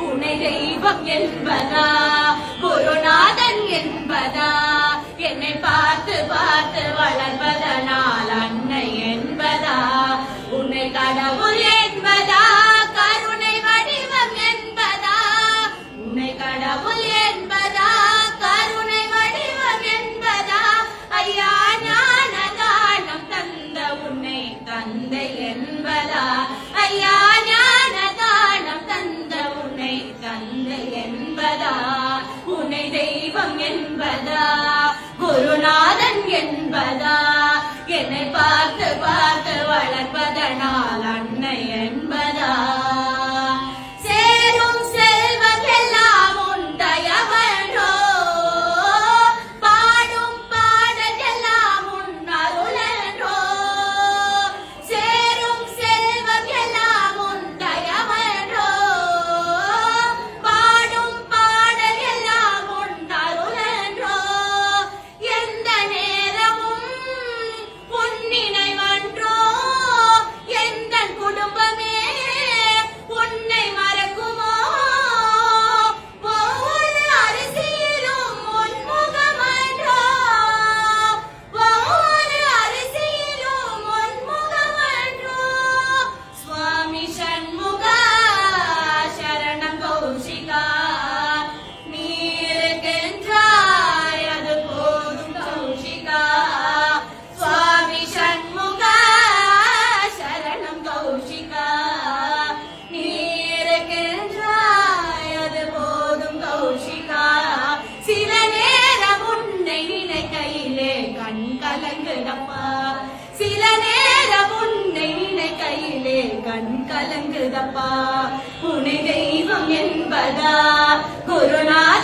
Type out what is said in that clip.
துணை தெய்வம் என்பதா? குருநாதன் என்பதா? என்னை பார்த்து பார்த்து வளர்வதனால் அன்னை என்பதா? உன்னை கடவுள் என்பதா? கருணை வடிவம் என்பதா? உன்னை கடவுள் பதா என்னை பார்த்து பார் என் கண் கலங்குதப்பா உனை தெய்வம் என்பதா குருநாத